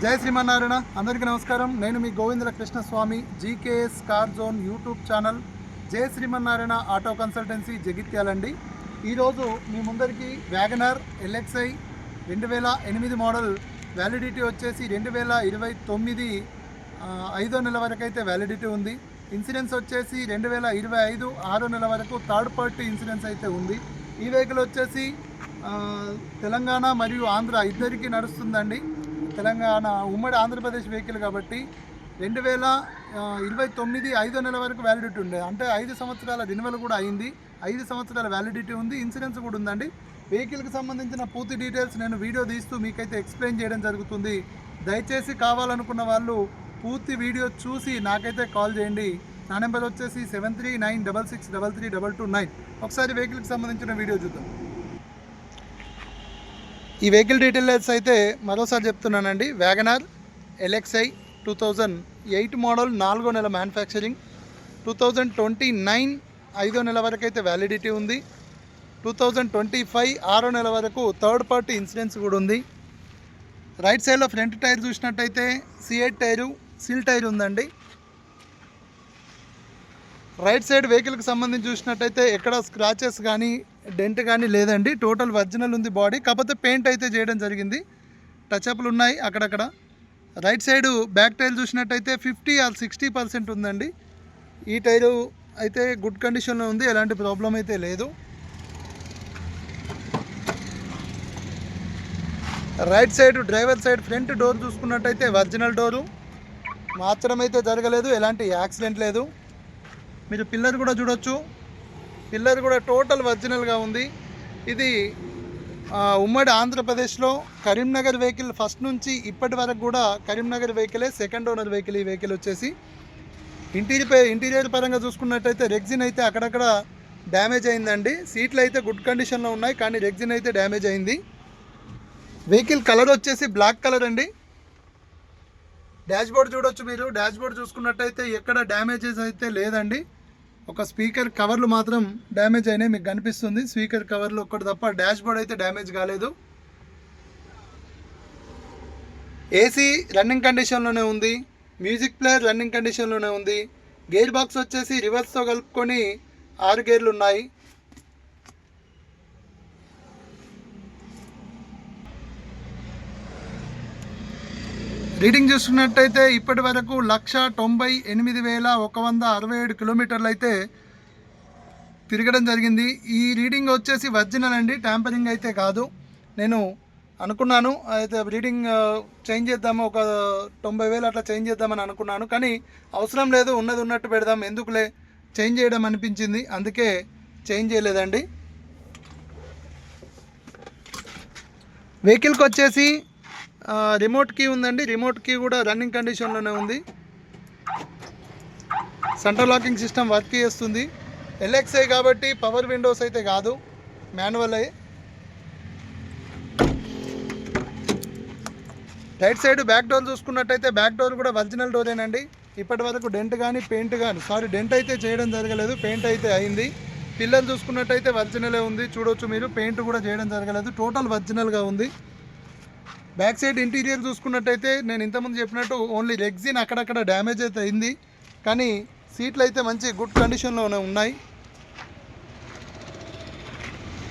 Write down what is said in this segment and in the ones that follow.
జై శ్రీమన్నారాయణ. అందరికీ నమస్కారం. నేను మీ Govindala Krishnaswamy GKS car zone YouTube channel జై శ్రీమన్నారాయణ ఆటో కన్సల్టెన్సీ జగిత్యాలండి. ఈరోజు మీ ముందరికి వ్యాగనర్ ఎల్ఎక్స్ఐ రెండు వేల ఎనిమిది మోడల్ వ్యాలిడిటీ వచ్చేసి రెండు వేల ఇరవై తొమ్మిది ఐదో నెల వరకు అయితే వ్యాలిడిటీ ఉంది. ఇన్సూరెన్స్ వచ్చేసి రెండు వేల ఇరవై ఐదు ఆరో నెల వరకు థర్డ్ పార్టీ ఇన్సూరెన్స్ అయితే ఉంది. ఈ వెహికల్ వచ్చేసి తెలంగాణ మరియు ఆంధ్ర ఇద్దరికీ నడుస్తుందండి. తెలంగాణ ఉమ్మడి ఆంధ్రప్రదేశ్ వెహికల్ కాబట్టి రెండు వేల ఇరవై తొమ్మిది ఐదో నెల వరకు వ్యాలిడిటీ ఉండే. అంటే ఐదు సంవత్సరాల రెన్యువల్ కూడా అయింది. ఐదు సంవత్సరాల వ్యాలిడిటీ ఉంది. ఇన్సూరెన్స్ కూడా ఉందండి. వెహికల్కి సంబంధించిన పూర్తి డీటెయిల్స్ నేను వీడియో తీస్తూ మీకైతే ఎక్స్ప్లెయిన్ చేయడం జరుగుతుంది. దయచేసి కావాలనుకున్న వాళ్ళు పూర్తి వీడియో చూసి నాకైతే కాల్ చేయండి. నా నెంబర్ వచ్చేసి seven three nine double six double three double two nine ఒకసారి వెహికల్కి సంబంధించిన వీడియో చూద్దాం. ఈ వెహికల్ డీటెయిల్స్ అయితే మరోసారి చెప్తున్నానండి. WagonR LXI two thousand eight model నాలుగో నెల manufacturing two thousand twenty nine ఐదో నెల వరకు అయితే వ్యాలిడిటీ ఉంది. టూ థౌజండ్ ట్వంటీ ఫైవ్ ఆరో నెల వరకు థర్డ్ పార్టీ ఇన్సూరెన్స్ కూడా ఉంది. రైట్ సైడ్లో ఫ్రంట్ టైర్ చూసినట్టయితే సిఎట్ టైరు సిల్ టైర్ ఉందండి. రైట్ సైడ్ వెహికల్కి సంబంధించి చూసినట్టయితే ఎక్కడ స్క్రాచెస్ కానీ డెంట్ కానీ లేదండి. టోటల్ ఒరిజినల్ ఉంది బాడీ. కాకపోతే పెయింట్ అయితే చేయడం జరిగింది. టచ్అప్లు ఉన్నాయి అక్కడక్కడ. రైట్ సైడ్ బ్యాక్ టైర్ చూసినట్టయితే ఫిఫ్టీ ఆర్ సిక్స్టీ పర్సెంట్ ఉందండి. ఈ టైరు అయితే గుడ్ కండిషన్లో ఉంది. ఎలాంటి ప్రాబ్లం అయితే లేదు. Right side driver side front door చూసుకున్నట్టయితే ఒరిజినల్ డోరు మార్చడం అయితే జరగలేదు. ఎలాంటి యాక్సిడెంట్ లేదు. మీరు పిల్లర్ కూడా చూడొచ్చు. పిల్లర్ కూడా టోటల్ ఒరిజినల్గా ఉంది. ఇది ఉమ్మడి ఆంధ్రప్రదేశ్లో కరీంనగర్ వెహికల్ ఫస్ట్ నుంచి ఇప్పటి వరకు కూడా కరీంనగర్ వెహికలే సెకండ్ ఓనర్ వెహికల్ ఈ వెహికల్ వచ్చేసి. ఇంటీరియర్ ఇంటీరియర్ పరంగా చూసుకున్నట్టయితే రెగ్జిన్ అయితే అక్కడక్కడ డ్యామేజ్ అయిందండి. సీట్లు అయితే గుడ్ కండిషన్లో ఉన్నాయి కానీ రెగ్జిన్ అయితే డ్యామేజ్ అయింది. వెహికల్ కలర్ వచ్చేసి బ్లాక్ కలర్ అండి. డాష్ బోర్డ్ చూడొచ్చు మీరు. డాష్ బోర్డ్ చూసుకున్నట్టయితే ఎక్కడ డ్యామేజెస్ అయితే లేదండి. ఒక స్పీకర్ కవర్లు మాత్రం డ్యామేజ్ అయినాయి మీకు కనిపిస్తుంది. స్పీకర్ కవర్లు ఒక్కటి తప్ప డాష్ బోర్డ్ అయితే డ్యామేజ్ కాలేదు. ఏసీ రన్నింగ్ కండిషన్లోనే ఉంది. మ్యూజిక్ ప్లేయర్ రన్నింగ్ కండిషన్లోనే ఉంది. గేర్ బాక్స్ వచ్చేసి రివర్స్తో కలుపుకొని ఆరు గేర్లు ఉన్నాయి. రీడింగ్ చూసుకున్నట్టయితే ఇప్పటి వరకు లక్ష తొంభై ఎనిమిది వేల ఒక వంద అరవై ఏడు కిలోమీటర్లు అయితే తిరగడం జరిగింది. ఈ రీడింగ్ వచ్చేసి వర్జినల్ అండి ట్యాంపరింగ్ అయితే కాదు. నేను అనుకున్నాను అయితే రీడింగ్ చేంజ్ చేద్దాము ఒక తొంభై వేలు అట్లా చేంజ్ చేద్దామని అనుకున్నాను. కానీ అవసరం లేదు ఉన్నది ఉన్నట్టు పెడదాం ఎందుకులే? చేంజ్ చేయడం అనిపించింది అందుకే చేంజ్ చేయలేదండి. వెహికల్కి వచ్చేసి రిమోట్ కీ ఉందండి. రిమోట్ కీ కూడా రన్నింగ్ కండిషన్లోనే ఉంది. సెంట్రల్ లాకింగ్ సిస్టమ్ వర్క్ చేస్తుంది. ఎల్ఎక్స్ఐ కాబట్టి పవర్ విండోస్ అయితే కాదు. మాన్యువల్ అయ్యి రైట్ సైడ్ బ్యాక్ డోర్ చూసుకున్నట్టయితే బ్యాక్ డోర్ కూడా ఒరిజినల్ డోరేనండి ఇప్పటి వరకు డెంట్ కానీ పెయింట్ కానీ సారీ డెంట్ అయితే చేయడం జరగలేదు. పెయింట్ అయితే అయింది. పిల్లలు చూసుకున్నట్టయితే ఒరిజినలే ఉంది. చూడొచ్చు మీరు. పెయింట్ కూడా చేయడం జరగలేదు. టోటల్ ఒరిజినల్గా ఉంది. బ్యాక్ సైడ్ ఇంటీరియర్ చూసుకున్నట్టయితే నేను ఇంతకుముందు చెప్పినట్టు ఓన్లీ రెగ్జిన్ అక్కడక్కడ డ్యామేజ్ అయితే అయింది. కానీ సీట్లు అయితే మంచి గుడ్ కండిషన్లోనే ఉన్నాయి.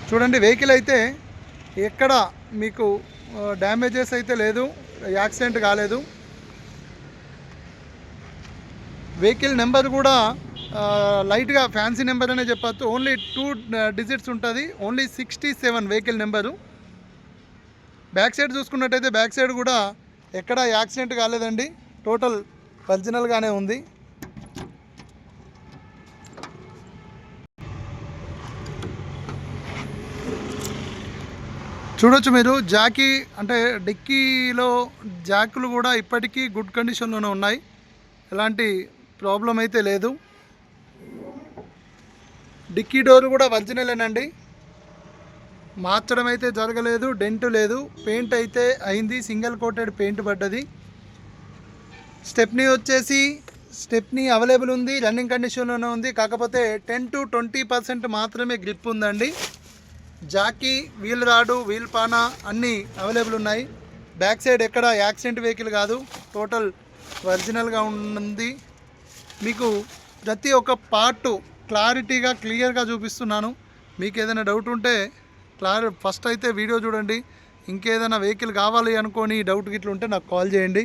చూడండి వెహికల్ అయితే ఎక్కడ మీకు డ్యామేజెస్ అయితే లేదు యాక్సిడెంట్ కాలేదు. వెహికల్ నెంబర్ కూడా లైట్గా ఫ్యాన్సీ నెంబర్ అనే చెప్పచ్చు. ఓన్లీ టూ డిజిట్స్ ఉంటుంది. Only sixty seven vehicle number. Back side చూసుకున్నట్టయితే బ్యాక్ సైడ్ కూడా ఎక్కడ యాక్సిడెంట్ కాలేదండి. టోటల్ ఒరిజినల్గానే ఉంది. చూడొచ్చు మీరు జాకీ అంటే డిక్కీలో జాకులు కూడా ఇప్పటికీ గుడ్ కండిషన్లోనే ఉన్నాయి. ఎలాంటి ప్రాబ్లం అయితే లేదు. డిక్కీ డోర్ కూడా ఒరిజినలేనండి మార్చడం అయితే జరగలేదు డెంట్ లేదు. పెయింట్ అయితే అయింది సింగిల్ కోటెడ్ పెయింట్ పడ్డది. స్టెప్నీ వచ్చేసి స్టెప్నీ అవైలబుల్ ఉంది రన్నింగ్ కండిషన్లోనే ఉంది. కాకపోతే టెన్ టు ట్వంటీ పర్సెంట్ మాత్రమే గ్రిప్ ఉందండి. జాకీ వీల్ రాడు వీల్ పానా అన్నీ అవైలబుల్ ఉన్నాయి. బ్యాక్ సైడ్ ఎక్కడ యాక్సిడెంట్ వెహికల్ కాదు టోటల్ ఒరిజినల్గా ఉంది. మీకు ప్రతి ఒక్క పార్ట్ క్లారిటీగా క్లియర్గా చూపిస్తున్నాను. మీకు ఏదైనా డౌట్ ఉంటే క్లారి ఫస్ట్ అయితే వీడియో చూడండి. ఇంకేదైనా వెహికల్ కావాలి అనుకొని డౌట్ గిట్ల ఉంటే నాకు కాల్ చేయండి.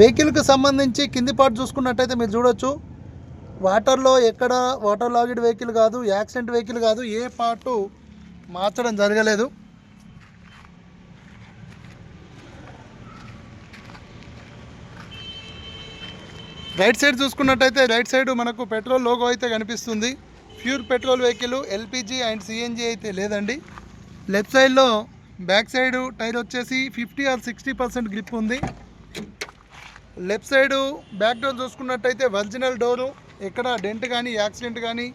వెహికల్కి సంబంధించి కింది పార్ట్ చూసుకున్నట్టయితే మీరు చూడొచ్చు. వాటర్లో ఎక్కడ వాటర్ లాగిడ్ వెహికల్ కాదు యాక్సిడెంట్ వెహికల్ కాదు ఏ పార్టు మార్చడం జరగలేదు. రైట్ సైడ్ చూసుకున్నట్టయితే రైట్ సైడ్ మనకు పెట్రోల్ లోగో అయితే కనిపిస్తుంది. Pure petrol vehicle LPG and CNG అయితే లేదండి. లెఫ్ట్ సైడ్లో బ్యాక్ సైడ్ టైర్ వచ్చేసి fifty or sixty percent grip ఉంది. లెఫ్ట్ సైడ్ బ్యాక్ డోర్ చూసుకున్నట్టయితే ఒరిజినల్ డోరు. ఎక్కడ డెంట్ కానీ యాక్సిడెంట్ కానీ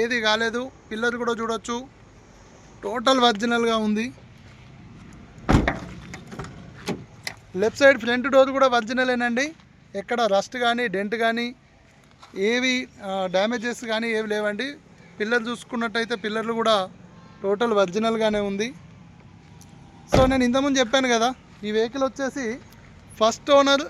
ఏది కాలేదు. పిల్లర్ కూడా చూడొచ్చు. టోటల్ ఒరిజినల్గా ఉంది. లెఫ్ట్ సైడ్ ఫ్రంట్ డోర్ కూడా ఒరిజినలేనండి. ఎక్కడ రస్ట్ కానీ డెంట్ కానీ ఏవి డ్యామేజెస్ కానీ ఏవి లేవండి. పిల్లర్ చూసుకున్నట్టయితే పిల్లర్లు కూడా టోటల్ ఒరిజినల్గానే ఉంది. సో నేను ఇంతకుముందు చెప్పాను కదా ఈ వెహికల్ వచ్చేసి first owner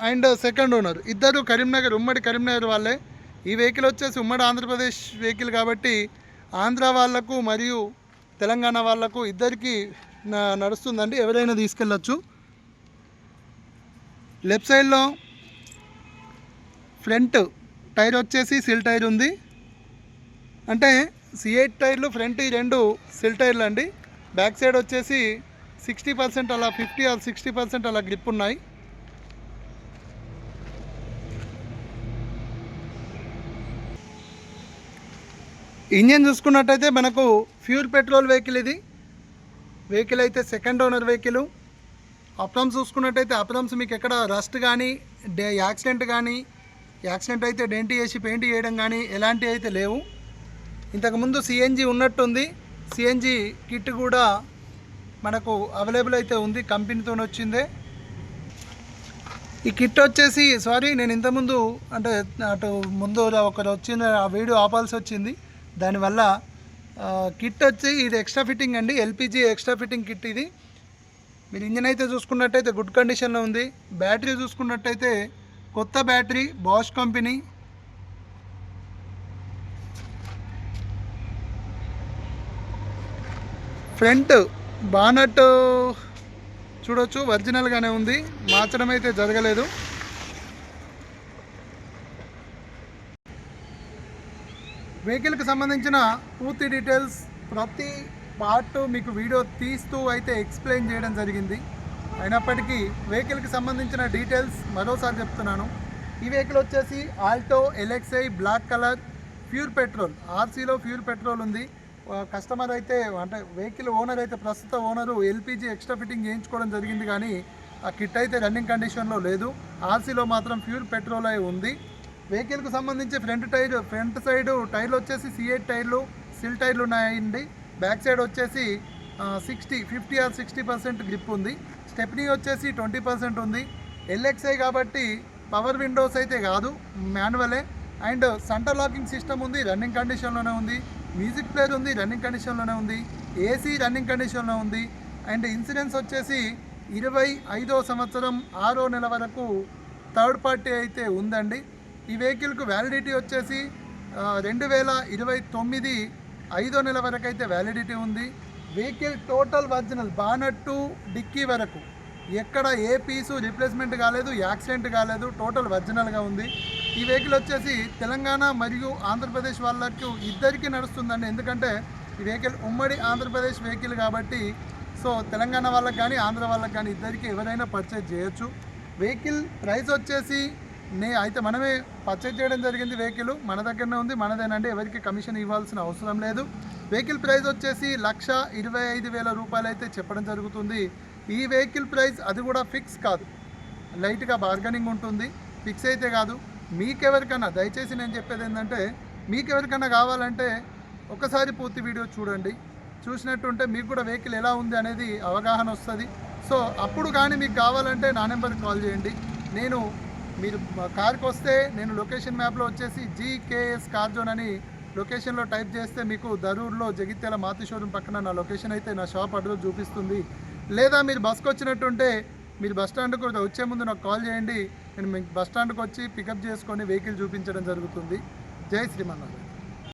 and second owner. ఇద్దరు కరీంనగర్ ఉమ్మడి కరీంనగర్ వాళ్ళే. ఈ వెహికల్ వచ్చేసి ఉమ్మడి ఆంధ్రప్రదేశ్ వెహికల్ కాబట్టి ఆంధ్ర వాళ్ళకు మరియు తెలంగాణ వాళ్ళకు ఇద్దరికి న- నడుస్తుందండి. ఎవరైనా తీసుకెళ్ళచ్చు. లెఫ్ట్ సైడ్లో ఫ్రంట్ టైర్ వచ్చేసి సిల్ టైర్ ఉంది. అంటే సిఎట్ టైర్లు ఫ్రంట్ ఈ రెండు సిల్ టైర్లు అండి. బ్యాక్ సైడ్ వచ్చేసి సిక్స్టీ పర్సెంట్ అలా ఫిఫ్టీ ఆర్ సిక్స్టీ పర్సెంట్ అలా గ్రిప్ ఉన్నాయి. ఇంజన్ చూసుకున్నట్టయితే మనకు ఫ్యూర్ పెట్రోల్ వెహికల్ ఇది. వెహికల్ అయితే సెకండ్ ఓనర్ వెహికల్. అప్రమ్స్ చూసుకున్నట్టయితే అప్రమ్స్ మీకు ఎక్కడ రస్ట్ కానీ డే యాక్సిడెంట్ కానీ యాక్సిడెంట్ అయితే డెంట్ చేసి పెయింట్ చేయడం కానీ ఎలాంటివి అయితే లేవు. ఇంతకుముందు సిఎన్జి ఉన్నట్టుంది. సిఎన్జి కిట్ కూడా మనకు అవైలబుల్ అయితే ఉంది. కంపెనీతో వచ్చిందే. ఈ కిట్ వచ్చేసి సారీ నేను ఇంతకుముందు అంటే అటు ముందు ఒకరు వచ్చిన ఆ వీడియో ఆపాల్సి వచ్చింది. దానివల్ల కిట్ వచ్చి ఇది ఎక్స్ట్రా ఫిట్టింగ్ అండి. ఎల్పిజి ఎక్స్ట్రా ఫిట్టింగ్ కిట్ ఇది. మీరు ఇంజన్ అయితే చూసుకున్నట్టయితే గుడ్ కండిషన్లో ఉంది. బ్యాటరీ చూసుకున్నట్టయితే కొత్త battery Bosch company. Front bonnet చూడొచ్చు ఒరిజినల్గానే ఉంది. మార్చడం అయితే జరగలేదు. వెహికల్కి సంబంధించిన పూర్తి డీటెయిల్స్ ప్రతి పార్ట్ మీకు వీడియో తీస్తూ అయితే ఎక్స్ప్లెయిన్ చేయడం జరిగింది. అయినప్పటికీ వెహికల్కి సంబంధించిన డీటెయిల్స్ మరోసారి చెప్తున్నాను. ఈ వెహికల్ వచ్చేసి Alto LXI black colour pure petrol ఆర్సీలో pure petrol ఉంది. కస్టమర్ అయితే అంటే వెహికల్ ఓనర్ అయితే ప్రస్తుత ఓనరు ఎల్పిజి ఎక్స్ట్రా ఫిట్టింగ్ చేయించుకోవడం జరిగింది కానీ ఆ కిట్ అయితే రన్నింగ్ కండిషన్లో లేదు. ఆర్సీలో మాత్రం ప్యూర్ పెట్రోల్ అయి ఉంది. వెహికల్కి సంబంధించి ఫ్రంట్ టైర్ ఫ్రంట్ సైడ్ టైర్లు వచ్చేసి సిఎట్ టైర్లు సిల్ టైర్లు ఉన్నాయండి. బ్యాక్ సైడ్ వచ్చేసి sixty fifty or sixty percent grip ఉంది. స్టెప్నీ వచ్చేసి ట్వంటీ పర్సెంట్ ఉంది. ఎల్ఎక్స్ఐ కాబట్టి పవర్ విండోస్ అయితే కాదు మాన్యువలే. అండ్ సెంటర్ లాకింగ్ సిస్టమ్ ఉంది రన్నింగ్ కండిషన్లోనే ఉంది. మ్యూజిక్ ప్లేయర్ ఉంది రన్నింగ్ కండిషన్లోనే ఉంది. ఏసీ రన్నింగ్ కండిషన్లో ఉంది. అండ్ ఇన్సూరెన్స్ వచ్చేసి ఇరవై ఐదో సంవత్సరం ఆరో నెల వరకు థర్డ్ పార్టీ అయితే ఉందండి. ఈ వెహికల్కు వ్యాలిడిటీ వచ్చేసి రెండు వేల ఇరవై తొమ్మిది ఐదో నెల వరకు అయితే వ్యాలిడిటీ ఉంది. Vehicle total original bonnet dickey వరకు. ఎక్కడ ఏ పీసు రిప్లేస్మెంట్ కాలేదు యాక్సిడెంట్ కాలేదు టోటల్ ఒరిజినల్గా ఉంది. ఈ వెహికల్ వచ్చేసి తెలంగాణ మరియు ఆంధ్రప్రదేశ్ వాళ్ళకు ఇద్దరికీ నడుస్తుందండి. ఎందుకంటే ఈ వెహికల్ ఉమ్మడి ఆంధ్రప్రదేశ్ వెహికల్ కాబట్టి సో తెలంగాణ వాళ్ళకి కానీ ఆంధ్ర వాళ్ళకి కానీ ఇద్దరికి ఎవరైనా పర్చేజ్ చేయొచ్చు. వెహికల్ ప్రైస్ వచ్చేసి నే అయితే మనమే పర్చేజ్ చేయడం జరిగింది వెహికల్. మన దగ్గరనే ఉంది మనదేనండి. ఎవరికి కమిషన్ ఇవ్వాల్సిన అవసరం లేదు. వెహికల్ ప్రైస్ వచ్చేసి లక్ష ఇరవై ఐదు వేల రూపాయలు అయితే చెప్పడం జరుగుతుంది. ఈ వెహికల్ ప్రైస్ అది కూడా ఫిక్స్ కాదు. లైట్గా బార్గెనింగ్ ఉంటుంది. ఫిక్స్ అయితే కాదు. మీకెవరికన్నా దయచేసి నేను చెప్పేది ఏంటంటే మీకెవరికన్నా కావాలంటే ఒకసారి పూర్తి వీడియో చూడండి. చూసినట్టుంటే మీకు కూడా వెహికల్ ఎలా ఉంది అనేది అవగాహన వస్తుంది. సో అప్పుడు కానీ మీకు కావాలంటే నా నెంబర్కి కాల్ చేయండి. నేను మీరు కార్కి వస్తే నేను లొకేషన్ మ్యాప్లో వచ్చేసి జీకేఎస్ కార్ జోన్ అని లొకేషన్లో టైప్ చేస్తే మీకు దరూర్లో జగిత్యాల మాతి షోరూమ్ పక్కన నా లొకేషన్ అయితే నా షాప్ అడ్రస్ చూపిస్తుంది. లేదా మీరు బస్కి వచ్చినట్టుంటే మీరు బస్ స్టాండ్కి వచ్చే ముందు నాకు కాల్ చేయండి. నేను మీకు బస్ స్టాండ్కి వచ్చి పికప్ చేసుకొని వెహికల్ చూపించడం జరుగుతుంది. జై శ్రీమన్నారాయణ